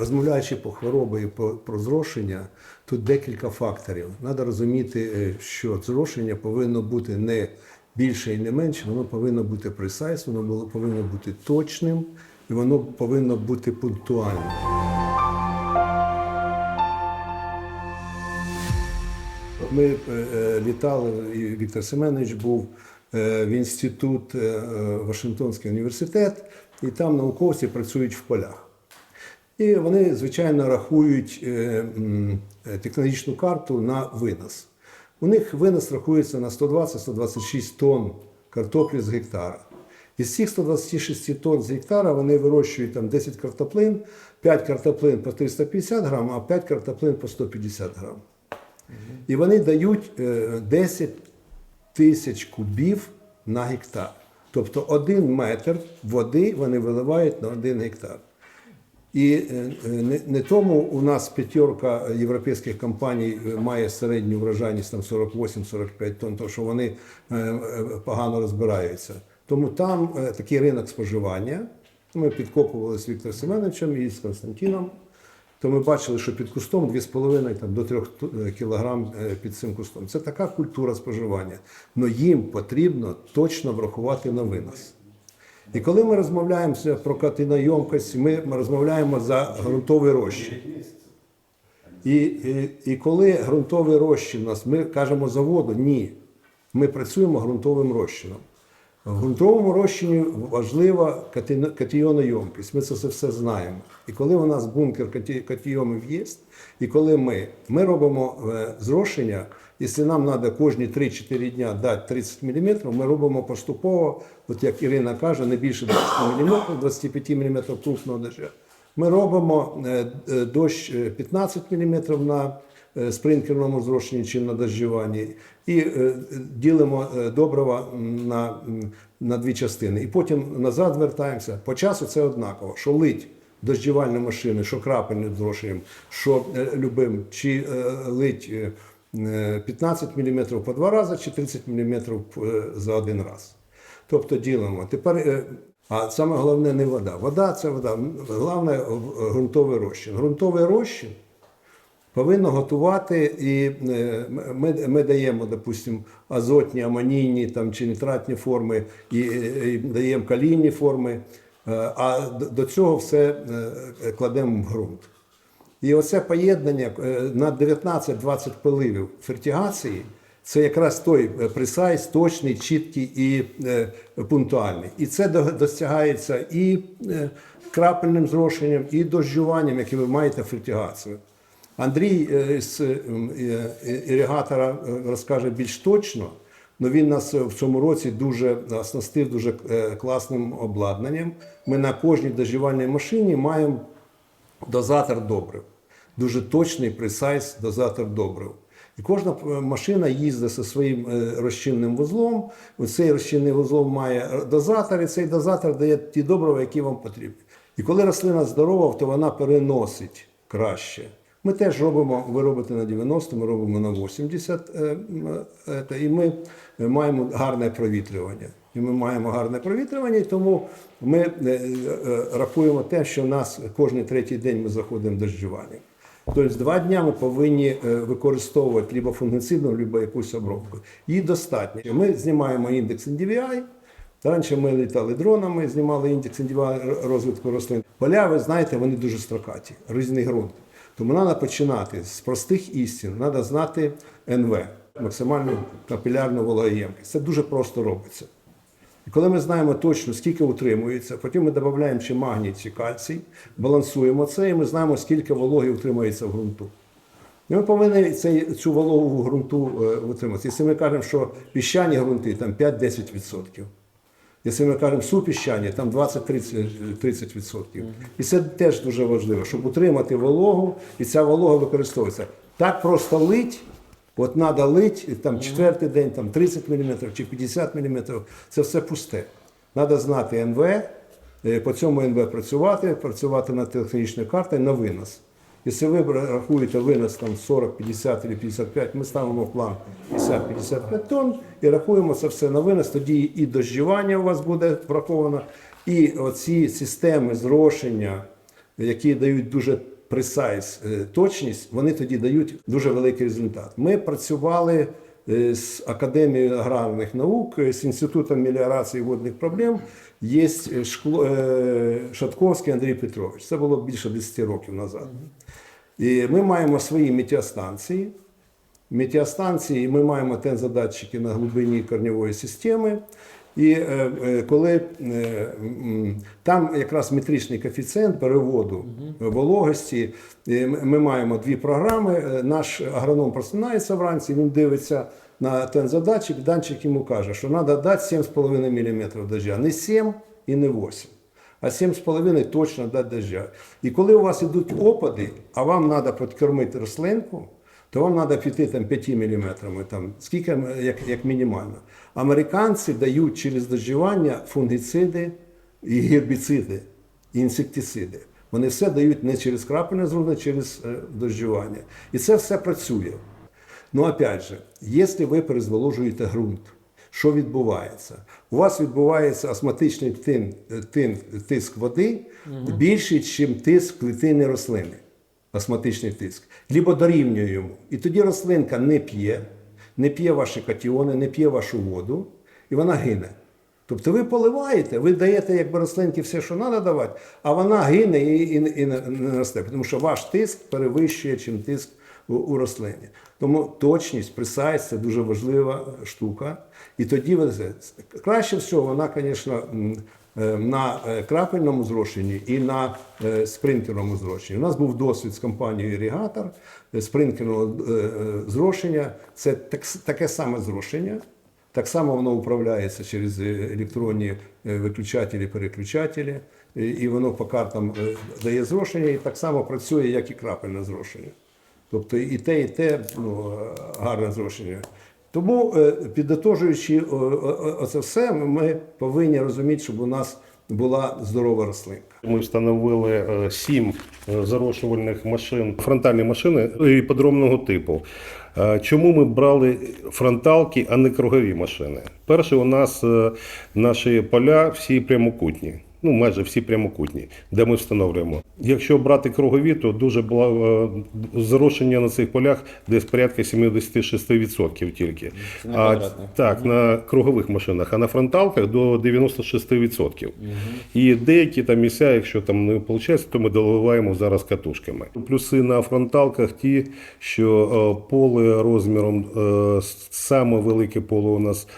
розмовляючи по хворобі і про зрошення, тут декілька факторів. Треба розуміти, е, що зрошення повинно бути не більше і не менше, воно повинно бути precise, воно повинно бути точним і воно повинно бути пунктуальним. Ми е, літали, і Віктор Семенович був е, в інститут Вашингтонський університет, і там науковці працюють в полях. І вони, звичайно, рахують е, е, технологічну карту на винос. У них винос рахується на 120-126 тонн картоплі з гектара. Із цих 126 тонн з гектара вони вирощують там 10 картоплин, 5 картоплин по 350 грам, а 5 картоплин по 150 грам. І вони дають е, 10 тисяч кубів на гектар. Тобто один метр води вони виливають на один гектар. І е, е, не, тому у нас п'ятерка європейських компаній е, має середню врожайність там 48-45 тонн, тому що вони погано розбираються. Тому там такий ринок споживання. Ми підкопували з Віктором Семеновичем і з Константином. То ми бачили, що під кустом 2,5 там, до 3 кг під цим кустом. Це така культура споживання. Але їм потрібно точно врахувати на винос. І коли ми розмовляємо про катинойомкость, ми розмовляємо за ґрунтовий розчин. І, і, і коли ґрунтовий розчин у нас, ми кажемо за воду, ні. Ми працюємо ґрунтовим розчином. В ґрунтовому розчині важлива кати- катіонойомкість. Ми це все, знаємо. І коли у нас бункер каті- катіомів є, і коли ми, ми робимо е, зрошення, якщо нам треба кожні 3-4 дня дати 30 мм, ми робимо поступово, от як Ірина каже, не більше 20 мм, 25 мм крупного дождя. Ми робимо е, е, дощ е, 15 мм на е, спринклерному зрошенні чи на дождюванні, і е, ділимо е, добрива на, на дві частини. І потім назад вертаємося. По часу це однаково, що лить дождівальні машини, що крапельним зрошенням, що е, любим, чи е, лить е, е, 15 мм по два рази, чи 30 мм за один раз. Тобто ділимо. Тепер, е, а саме головне не вода. Вода це вода. Головне е, ґрунтовий розчин. Ґрунтовий розчин повинно готувати, і е, ми, ми даємо, допустимо, азотні, амонійні там, чи нітратні форми, і, і даємо калійні форми, е, а до- цього все е, кладемо в ґрунт. І оце поєднання е, на 19-20 поливів фертигації це якраз той е, пресайз, точний, чіткий і е, пунктуальний. І це до- досягається і крапельним зрошенням, і дождюванням, яке ви маєте фертигацію. Андрій з іригатора розкаже більш точно, але він нас в цьому році дуже оснастив дуже класним обладнанням. Ми на кожній дождівальній машині маємо дозатор добрив. Дуже точний пресайз дозатор добрив. І кожна е, машина їздить зі своїм е, розчинним вузлом. Цей розчинний вузол має дозатор, і цей дозатор дає ті добрива, які вам потрібні. І коли рослина здорова, то вона переносить краще. Ми теж робимо, ви робите на 90, ми робимо на 80, е, е, і ми маємо гарне провітрювання. І ми маємо гарне провітрювання, і тому ми е, рахуємо те, що нас кожен третій день ми заходимо в дождювання. Тобто два дні ми повинні використовувати либо фунгіцидну, либо якусь обробку. Її достатньо. Ми знімаємо індекс NDVI. Раніше ми літали дронами, знімали індекс розвитку рослин. Поля, ви знаєте, вони дуже строкаті, різний ґрунт. Тому треба починати з простих істин, треба знати НВ, максимальну капілярну вологоємкість. Це дуже просто робиться. І коли ми знаємо точно, скільки утримується, потім ми додаємо чи магній, чи кальцій, балансуємо це, і ми знаємо, скільки вологи утримується в ґрунту. І ми повинні цей, цю вологу в ґрунту е, утримати. Якщо ми кажемо, що піщані ґрунти там 5-10%. Якщо ми кажемо супіщані, там 20-30%. І це теж дуже важливо, щоб утримати вологу, і ця волога використовується. Так просто лить, от треба лить, там четвертий день, там 30 мм чи 50 мм, це все пусте. Треба знати НВ, е, по цьому НВ працювати, працювати над технічною картою на винос. Якщо ви рахуєте винос там 40, 50 або 55, ми ставимо план 50-55 тонн і рахуємо це все на винос, тоді і дождівання у вас буде враховано, і оці системи зрошення які дають дуже пресайз точність, вони тоді дають дуже великий результат. Ми працювали е, з Академією аграрних наук, е, з Інститутом меліорації водних проблем. Є е, Шкло, е, Шатковський Андрій Петрович. Це було більше 10 років назад. І ми маємо свої метеостанції. Метеостанції ми маємо тензодатчики на глибині корньової системи. І е, коли там якраз метричний коефіцієнт переводу вологості, ми маємо дві програми. Наш агроном просинається вранці, він дивиться на тензодатчик, датчик йому каже, що треба дати 7,5 мм дождя. Не 7 і не 8 а 7,5 точно дати дождя. І коли у вас йдуть опади, а вам треба підкормити рослинку, то вам треба піти там 5 мм, там, скільки як, як мінімально. Американці дають через дождювання фунгіциди і гербіциди, і інсектициди. Вони все дають не через крапельне зрубне, а через е, дождювання. І це все працює. Ну, опять же, якщо ви перезволожуєте ґрунт, що відбувається? У вас відбувається астматичний тиск води більший, ніж тиск клітини рослини. Астматичний тиск. Лібо дорівнює йому. І тоді рослинка не п'є, не п'є ваші катіони, не п'є вашу воду, і вона гине. Тобто ви поливаєте, ви даєте якби рослинки все, що треба давати, а вона гине і, і, і не не росте, тому що ваш тиск перевищує, чим тиск у, рослині. Тому точність, пресайз це дуже важлива штука. І тоді краще всього, вона, звісно, е, на е, крапельному зрошенні і на е, спринкерному зрошенні. У нас був досвід з компанією Ірігатор е, спринкерного е, е, зрошення. Це таке саме зрошення. Так само воно управляється через е, електронні е, виключателі, переключателі, і- воно по картам е, дає зрошення, і так само працює, як і крапельне зрошення. Тобто і те, і те ну, гарне зрошення. Тому, е, підтожуючи е, оце все, ми повинні розуміти, щоб у нас була здорова рослинка. Ми встановили е, сім е, зарошувальних машин, фронтальні машини і подробного типу. Чому ми брали фронталки, а не кругові машини? Перше, у нас наші поля всі прямокутні. Ну, майже всі прямокутні, де ми встановлюємо. Якщо брати кругові, то дуже було е, зрошення на цих полях десь порядка 76% тільки. Це на А, так, на кругових машинах, а на фронталках до 96%. І деякі там місця, якщо там не виходить, то ми доливаємо зараз катушками. Плюси на фронталках ті, що е, поле розміром, е, саме велике поле у нас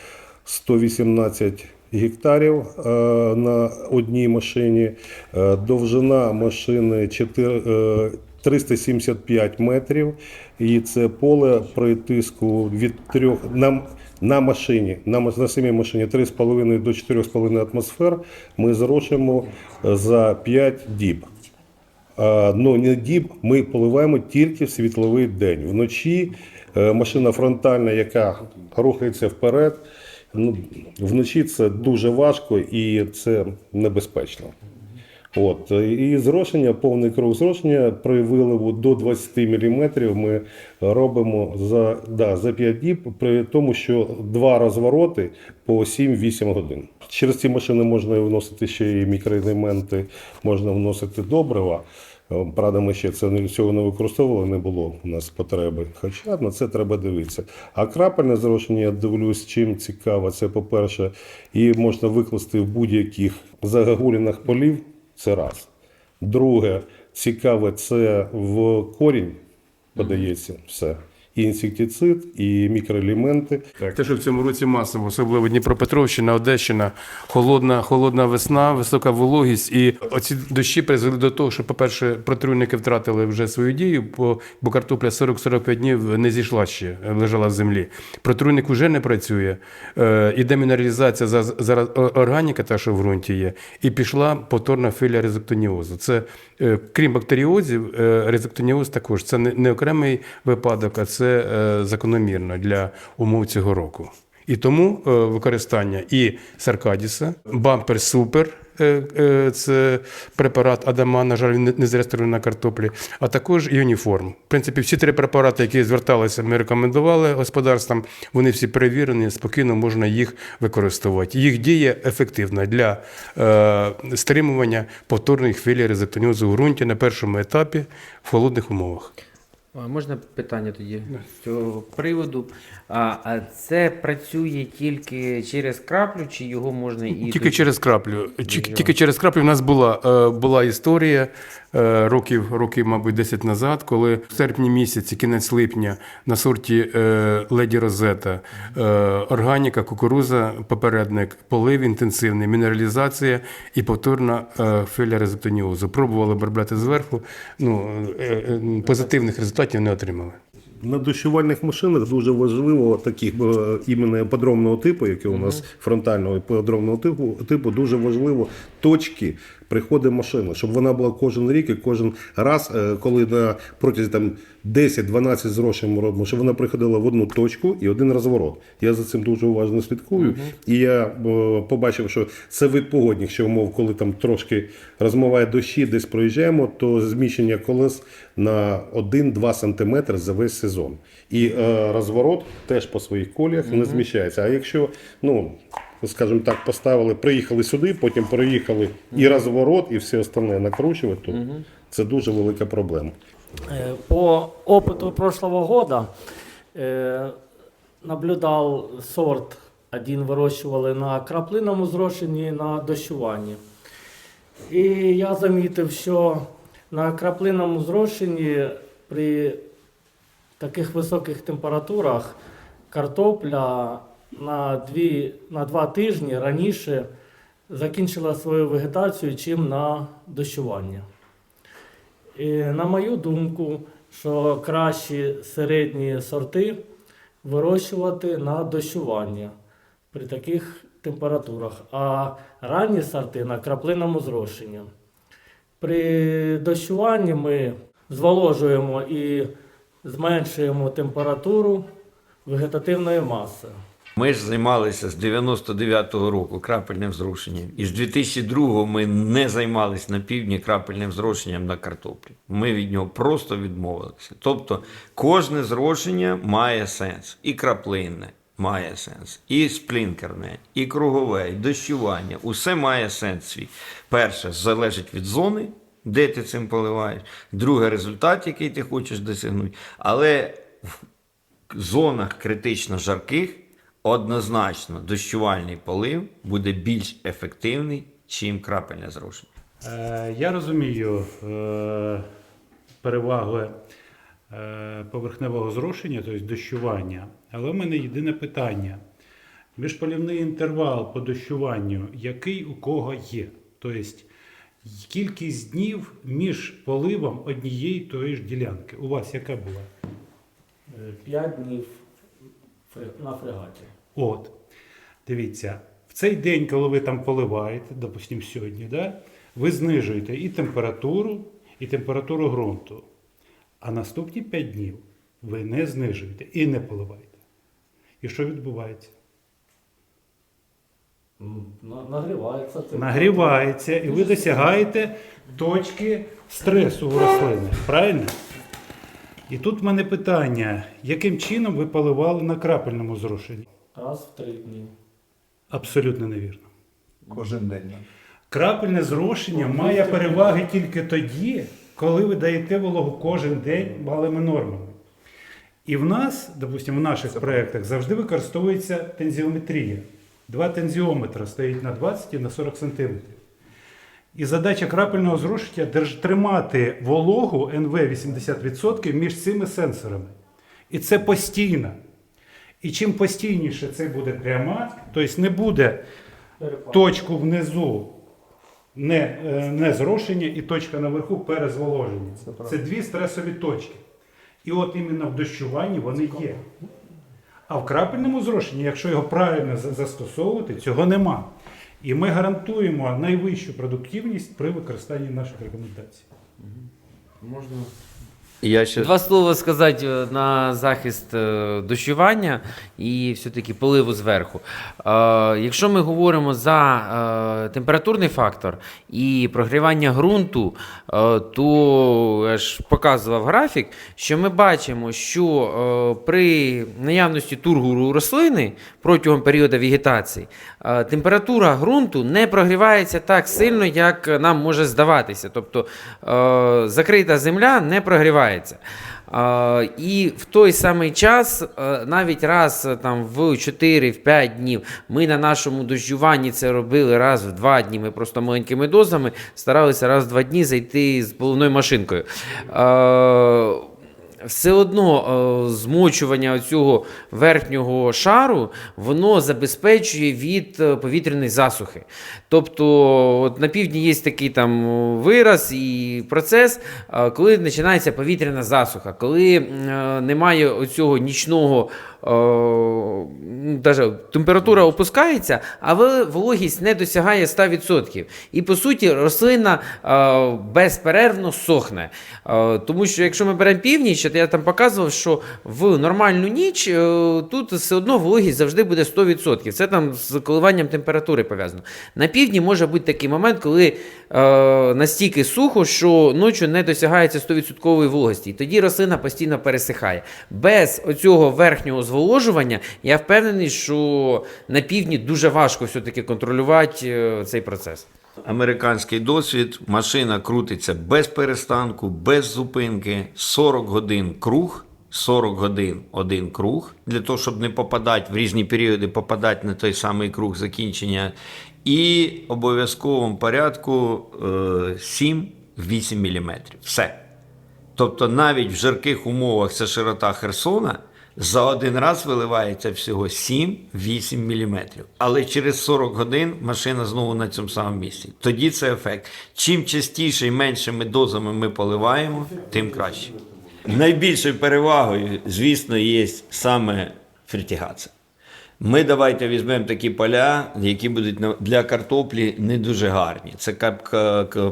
118 гектарів е, на одній машині, Е, довжина машини 4, е, 375 метрів, і це поле при тиску від 3 на, на машині, на, на самій машині 3,5 до 4,5 атмосфер ми зрошуємо за 5 діб. Ну, не діб, ми поливаємо тільки в світловий день. Вночі е, машина фронтальна, яка рухається вперед, ну, вночі це дуже важко і це небезпечно. От, і зрошення, повний круг зрошення при виливу до 20 мм ми робимо за, да, за 5 діб, при тому, що два розвороти по 7-8 годин. Через ці машини можна вносити ще і мікроелементи, можна вносити добрива. Правда, ми ще це цього не використовували, не було у нас потреби. Хоча на це треба дивитися. А крапельне зрошення, я дивлюсь, чим цікаво, це по-перше, і можна викласти в будь-яких загагулінах полів. Це раз. Друге, цікаве, це в корінь подається все. І інсектицид, і мікроелементи. Те, що в цьому році масово, особливо Дніпропетровщина, Одещина, холодна, холодна весна, висока вологість. І оці дощі призвели до того, що, по-перше, протруйники втратили вже свою дію, бо, бо картопля 40-45 днів не зійшла ще, лежала в землі. Протруйник вже не працює. Е, іде мінералізація за- зараз органіка, та, що в ґрунті є, і пішла повторна филя резектоніозу. Це, е, крім бактеріозів, е, резектоніоз також. Це не окремий випадок, а це е, закономірно для умов цього року. І тому е, використання і Саркадіса, бампер Супер е, це препарат Адама, на жаль, він не- зареєстрований на картоплі, а також Юніформ. В принципі, всі три препарати, які зверталися, ми рекомендували господарствам, вони всі перевірені, спокійно можна їх використовувати. Їх дія ефективна для е, стримування повторної хвилі резектонізу у ґрунті на першому етапі в холодних умовах. А можна питання тоді з цього приводу? А, а це працює тільки через краплю, чи його можна і Тільки тоді- через краплю. Ті- Тільки через краплю в нас була, е, була історія років, років, мабуть, 10 назад, коли в серпні місяці, кінець липня, на сорті е, Леді Розета, е, органіка, кукуруза, попередник, полив інтенсивний, мінералізація і повторна е, филя резотоніозу. Пробували обробляти зверху. Ну, е, е, позитивних результатів не отримали. На дощувальних машинах дуже важливо таких е, іменно подробного типу, які у нас фронтального подробного типу, типу, дуже важливо точки приходу машина, щоб вона була кожен рік і кожен раз, е, коли на протязі там 10-12 грошей ми робимо, щоб вона приходила в одну точку і один розворот. Я за цим дуже уважно слідкую. І я е, побачив, що це вид погодних ще умов, коли там трошки розмиває дощі, десь проїжджаємо, то зміщення колес на 1-2 см за весь сезон. І е, розворот теж по своїх коліях не зміщається. А якщо, ну, скажімо так, поставили, приїхали сюди, потім переїхали і розворот, і все остальне накручувати, то це дуже велика проблема. Э, По опыту прошлого года э, наблюдал сорт, один вирощували на краплинному зрошенні, на дощуванні. І я замітив, що на краплинному зрошенні при таких високих температурах картопля на, дві, на два тижні раніше закінчила свою вегетацію, чим на дощуванні. І на мою думку, що кращі середні сорти вирощувати на дощування при таких температурах, а ранні сорти на краплинному зрошенні. При дощуванні ми зволожуємо і зменшуємо температуру вегетативної маси. Ми ж займалися з 99-го року крапельним зрошенням. І з 2002-го ми не займалися на півдні крапельним зрошенням на картоплі. Ми від нього просто відмовилися. Тобто кожне зрошення має сенс. І краплинне має сенс, і сплінкерне, і кругове, і дощування. Усе має сенс свій. Перше, залежить від зони, де ти цим поливаєш. Друге, результат, який ти хочеш досягнути. Але в зонах критично жарких однозначно дощувальний полив буде більш ефективний, чим крапельне зрошення. Е, Я розумію е, переваги е, поверхневого зрошення, тобто дощування, але в мене єдине питання. Міжполівний інтервал по дощуванню, який у кого є? Тобто кількість днів між поливом однієї тої ж ділянки. У вас яка була? Е, П'ять днів на фрегаті. От, дивіться, в цей день, коли ви там поливаєте, допустимо, сьогодні, да, ви знижуєте і температуру, і температуру ґрунту. А наступні 5 днів ви не знижуєте і не поливаєте. І що відбувається? Нагрівається. температура. Нагрівається, і ви досягаєте точки стресу у рослини. Правильно? І тут в мене питання: яким чином ви поливали на крапельному зрошенні? Раз в три дні. Абсолютно невірно. Кожен день. Крапельне зрошення має переваги тільки тоді, коли ви даєте вологу кожен день малими нормами. І в нас, допустимо, в наших проєктах завжди використовується тензіометрія. Два тензіометра стоять на 20 і на 40 см. І задача крапельного зрошення тримати вологу НВ 80% між цими сенсорами. І це постійно. І чим постійніше це буде пряма, тобто не буде точку внизу не, е, не зрошення і точка наверху перезволоження. Це дві стресові точки. І от іменно в дощуванні вони є. А в крапельному зрошенні, якщо його правильно застосовувати, цього нема. І ми гарантуємо найвищу продуктивність при використанні наших рекомендацій. Можна Я ще Два слова сказати е, на захист е, дощування і все-таки поливу зверху. Е, Якщо ми говоримо за температурний фактор і прогрівання ґрунту, то я ж показував графік, що ми бачимо, що при наявності тургуру рослини протягом періоду вегетації температура ґрунту не прогрівається так сильно, як нам може здаватися. Тобто закрита земля не прогрівається. Е, І в той самий час, е, навіть раз е, там в 4-5 днів, ми на нашому дощуванні це робили раз в 2 дні. Ми просто маленькими дозами старалися раз в 2 дні зайти з поливною машинкою. Все одно е, змочування цього верхнього шару воно забезпечує від е, повітряної засухи. Тобто от на півдні є такий там вираз і процес, коли починається повітряна засуха, коли е, немає оцього нічного. е, ну, даже температура опускається, а вологість не досягає 100%. І по суті, рослина е, безперервно сохне. Тому що якщо ми беремо північ, от я там показував, що в нормальну ніч тут все одно вологість завжди буде 100%. Це там з коливанням температури пов'язано. На півдні може бути такий момент, коли е, настільки сухо, що ночі не досягається 100% вологості. І тоді рослина постійно пересихає. Без оцього верхнього зволожування я впевнений, що на півдні дуже важко все-таки контролювати е, цей процес. Американський досвід, машина крутиться без перестанку, без зупинки, 40 годин круг, 40 годин один круг, для того, щоб не попадати в різні періоди, попадати на той самий круг закінчення. І обов'язковому порядку е, 7-8 мм. Все. Тобто навіть в жарких умовах це широта Херсона за один раз виливається всього 7-8 мм. Але через 40 годин машина знову на цьому самому місці. Тоді це ефект. Чим частіше і меншими дозами ми поливаємо, тим краще. Найбільшою перевагою, звісно, є саме фертигація. Ми давайте візьмемо такі поля, які будуть для картоплі не дуже гарні. Це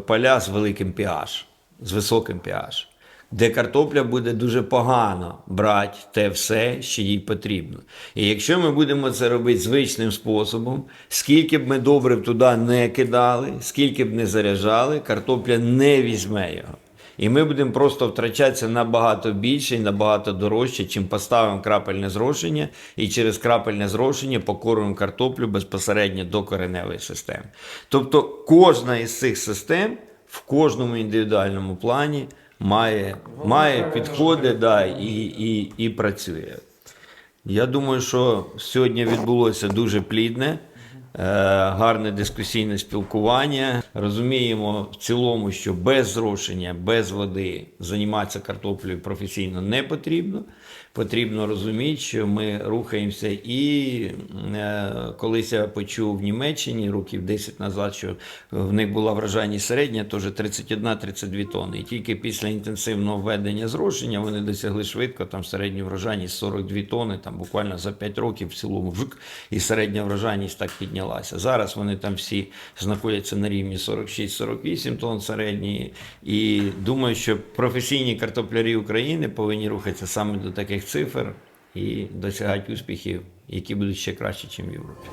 поля з великим pH, з високим pH, де картопля буде дуже погано брати те все, що їй потрібно. І якщо ми будемо це робити звичним способом, скільки б ми добрив туди не кидали, скільки б не заряджали, картопля не візьме його. І ми будемо просто втрачатися набагато більше і набагато дорожче, чим поставимо крапельне зрошення, і через крапельне зрошення покоримо картоплю безпосередньо до кореневої системи. Тобто кожна із цих систем в кожному індивідуальному плані має, має підходи да, і, і, і працює. Я думаю, що сьогодні відбулося дуже плідне, гарне дискусійне спілкування. Розуміємо в цілому, що без зрошення, без води займатися картоплею професійно не потрібно. Потрібно розуміти, що ми рухаємося. І е, колись я почув в Німеччині років 10 назад, що в них була врожайність середня, теж 31-32 тонни. І тільки після інтенсивного введення зрошення вони досягли швидко там середню врожайність 42 тонни, там буквально за 5 років в цілому вжик, і середня врожайність так піднялася. Зараз вони там всі знаходяться на рівні 46-48 тонн середньої. І думаю, що професійні картоплярі України повинні рухатися саме до таких цифр і досягати успіхів, які будуть ще краще, ніж в Європі.